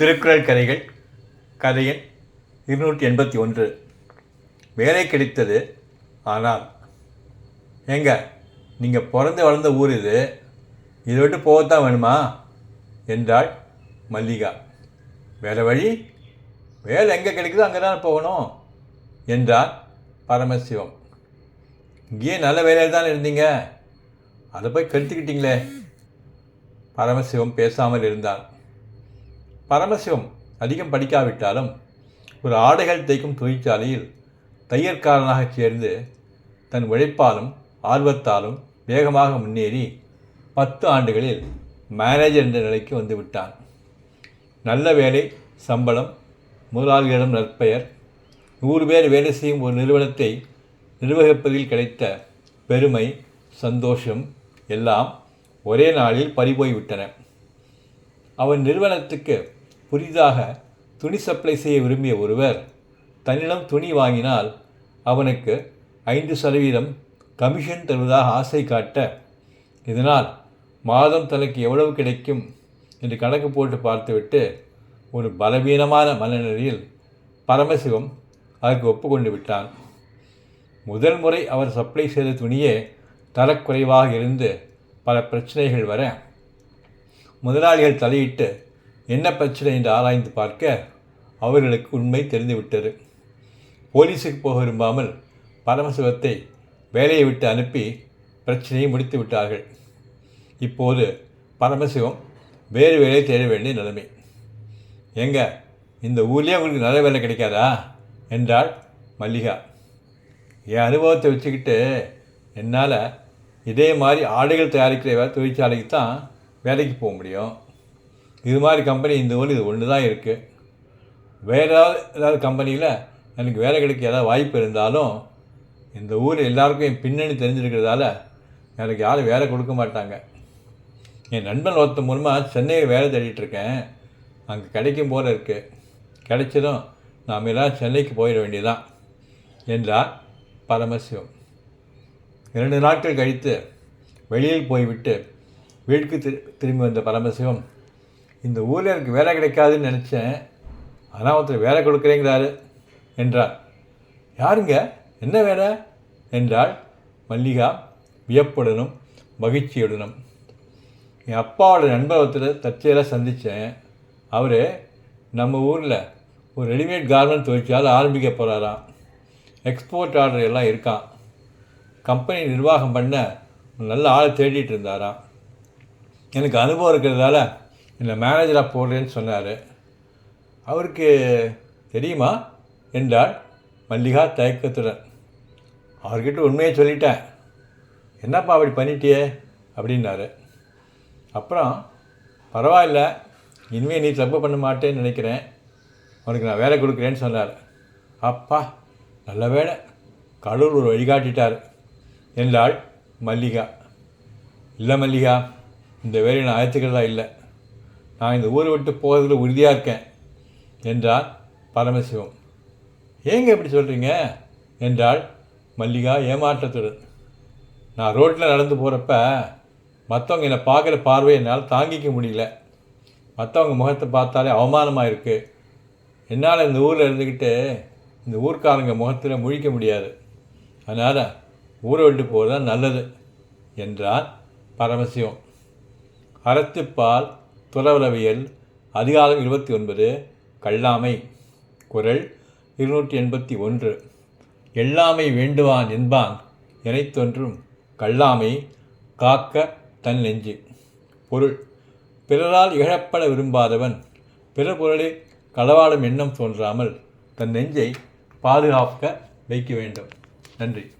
திருக்குறள் கதைகள் கதையின் இருநூற்றி எண்பத்தி ஒன்று. வேலை கிடைத்தது ஆனால் ஏங்க நீங்கள் பிறந்து வளர்ந்த ஊர் இது. இதை விட்டு போகத்தான் வேணுமா? என்றாள் மல்லிகா. வேறு வழி? வேலை எங்கே கிடைக்குதோ அங்கே தான் போகணும் என்றார் பரமசிவம். இங்கேயே நல்ல வேலையில் தான் இருந்தீங்க? அதை போய் கெடுத்துக்கிட்டீங்களே பரமசிவம் பேசாமல் இருந்தான் பரமசிவம் அதிகம் படிக்காவிட்டாலும் ஒரு ஆடைகள் தைக்கும் தொழிற்சாலையில் தையற்காரனாக சேர்ந்து தன் உழைப்பாலும் ஆர்வத்தாலும் வேகமாக முன்னேறி பத்து ஆண்டுகளில் மேனேஜர் என்ற நிலைக்கு வந்து விட்டான். நல்ல வேலை சம்பளம் முதலாளிகளிடம் நற்பெயர் நூறு பேர் வேலை செய்யும் ஒரு நிறுவனத்தை நிர்வகிப்பதில் கிடைத்த பெருமை சந்தோஷம் எல்லாம் ஒரே நாளில் பறிபோய்விட்டன. அவன் நிறுவனத்துக்கு புதிதாக துணி சப்ளை செய்ய விரும்பிய ஒருவர் தன்னிடம் துணி வாங்கினால் அவனுக்கு ஐந்து சதவீதம் கமிஷன் தருவதாக ஆசை காட்ட இதனால் மாதம் தனக்கு எவ்வளவு கிடைக்கும் என்று கணக்கு போட்டு பார்த்துவிட்டு ஒரு பலவீனமான மனநிலையில் பரமசிவம் அதற்கு ஒப்புக்கொண்டு விட்டான். முதல் முறை அவர் சப்ளை செய்த துணியே தரக்குறைவாக இருந்து பல பிரச்சனைகள் வர முதலாளிகள் தலையிட்டு என்ன பிரச்சனை என்று ஆராய்ந்து பார்க்க அவர்களுக்கு உண்மை தெரிந்துவிட்டது. போலீஸுக்கு போக விரும்பாமல் பரமசிவத்தை வேலையை விட்டு அனுப்பி பிரச்சனையை முடித்து விட்டார்கள். இப்போது பரமசிவம் வேறு வேலையை தேட வேண்டிய நிலைமை. எங்க இந்த ஊர்லேயே உங்களுக்கு நல்ல வேலை கிடைக்காதா? என்றாள் மல்லிகா. என் அனுபவத்தை வச்சுக்கிட்டு என்னால் இதே மாதிரி ஆடைகள் தயாரிக்கிற தொழிற்சாலைக்கு தான் வேலைக்கு போக முடியும். இது மாதிரி கம்பெனி இந்த ஊரில் இது ஒன்று தான் இருக்குது வேறு ஏதாவது ஏதாவது கம்பெனியில் எனக்கு வேலை கிடைக்க ஏதாவது வாய்ப்பு இருந்தாலும் இந்த ஊர் எல்லாருக்கும் என் பின்னணி தெரிஞ்சிருக்கிறதால எனக்கு யாரும் வேலை கொடுக்க மாட்டாங்க. என் நண்பன் ஒருத்தன் மூலமாக சென்னையில் வேலை தேடிட்டுருக்கேன் அங்கே கிடைக்கும் போல இருக்குது கிடைச்சதும் நாம் எல்லாம் சென்னைக்கு போயிட வேண்டியதான் என்றார் பரமசிவம். இரண்டு நாட்கள் கழித்து வெளியில் போய்விட்டு வீட்டுக்கு திரு திரும்பி வந்த பரமசிவம் இந்த ஊரில் எனக்கு வேலை கிடைக்காதுன்னு நினச்சேன். ஆனால் ஒருத்தர் வேலை கொடுக்குறேங்கிறாரு என்றார். யாருங்க? என்ன வேலை? என்றாள் மல்லிகா வியப்புடனும் மகிழ்ச்சியுடனும். என் அப்பாவோட நண்பர் ஒருத்தர் தற்செயலாக சந்தித்தேன் அவர் நம்ம ஊரில் ஒரு ரெடிமேட் கார்மெண்ட் தொழிற்சாலை ஆரம்பிக்க போகிறாராம் எக்ஸ்போர்ட் ஆர்டர் எல்லாம் இருக்கான் கம்பெனி நிர்வாகம் பண்ண நல்ல ஆளை தேடிட்டு இருந்தாராம். எனக்கு அனுபவம் இருக்கிறதால என்னை மேனேஜராக போடுறேன்னு சொன்னார். அவருக்கு தெரியுமா? என்றாள் மல்லிகா தயக்கத்துடன். அவர்கிட்ட உண்மையை சொல்லிட்டேன். என்னப்பா அப்படி பண்ணிட்டியே? அப்படின்னாரு. அப்புறம் பரவாயில்ல இனிமேல் நீ தப்பு பண்ண மாட்டேன்னு நினைக்கிறேன். உனக்கு நான் வேலை கொடுக்குறேன்னு சொன்னார். அப்பா நல்ல வேலை கடவுள் ஒரு வழிகாட்டிட்டார் என்றாள் மல்லிகா. இல்லை மல்லிகா இந்த வேலையை நான் அழைத்துக்கிறதா இல்லை. நான் இந்த ஊரை விட்டு போகிறதுல உறுதியாக இருக்கேன் என்றார் பரமசிவம். ஏங்க இப்படி சொல்கிறீங்க என்றாள் மல்லிகா ஏமாற்றத்துடன். நான் ரோட்டில் நடந்து போகிறப்ப மற்றவங்க என்னை பார்க்குற பார்வை என்னால் தாங்கிக்க முடியல. மற்றவங்க முகத்தை பார்த்தாலே அவமானமாக இருக்குது என்னால் இந்த ஊரில் இருந்துக்கிட்டு இந்த ஊர்க்காரங்க முகத்தில் முழிக்க முடியாது. அதனால் ஊரை விட்டு போகிறது தான் நல்லது என்றான் பரமசிவம். அறத்துப்பால் துறவரவியல் அதிகாரம் இருபத்தி ஒன்பது கல்லாமை குரல் இருநூற்றி எண்பத்தி ஒன்று. எல்லாமை வேண்டுவான் என்பான் எனைத்தொன்றும் கல்லாமை காக்க தன் நெஞ்சு. பொருள் பிறரால் இகழப்பட விரும்பாதவன் பிற பொருளை களவாடும் எண்ணம் தோன்றாமல் தன் நெஞ்சை பாதுகாக்க வைக்க வேண்டும். நன்றி.